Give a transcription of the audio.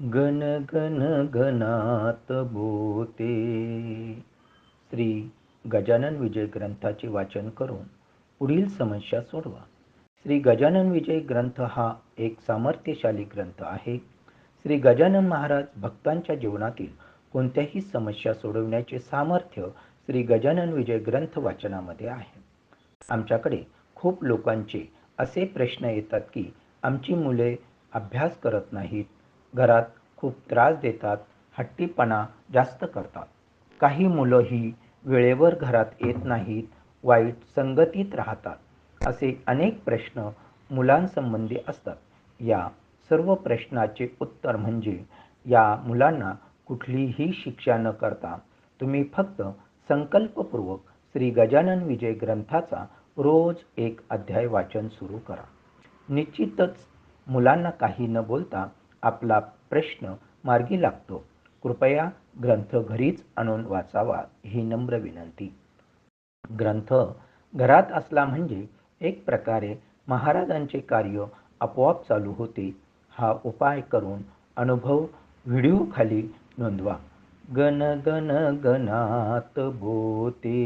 गण गण गणात बोते. श्री गजानन विजय ग्रंथाचे वाचन करून पुढील समस्या सोडवा. श्री गजानन विजय ग्रंथ हा एक सामर्थ्यशाली ग्रंथ आहे. श्री गजानन महाराज भक्तांच्या जीवनातील कोणत्याही समस्या सोडवण्याचे सामर्थ्य श्री गजानन विजय ग्रंथ वाचनामध्ये आहे. आमच्याकडे खूप लोकांचे असे प्रश्न येतात की आमची मुले अभ्यास करत नाहीत घरात खूप त्रास देतात हट्टीपणा जास्त करतात. काही मुलं ही वेळेवर घरात येत नाहीत वाईट संगतीत राहतात असे अनेक प्रश्न मुलांसंबंधी असतात. या सर्व प्रश्नाचे उत्तर म्हणजे या मुलांना कुठलीही शिक्षा न करता तुम्ही फक्त संकल्पपूर्वक श्री गजानन विजय ग्रंथाचा रोज एक अध्याय वाचन सुरू करा. निश्चितच मुलांना काही न बोलता आपला प्रश्न मार्गी लागतो. कृपया ग्रंथ घरीच आणून वाचावा ही नम्र विनंती. ग्रंथ घरात असला म्हणजे एक प्रकारे महाराजांचे कार्य आपोआप चालू होते. हा उपाय करून अनुभव व्हिडिओखाली नोंदवा. गण गण गणात बोते.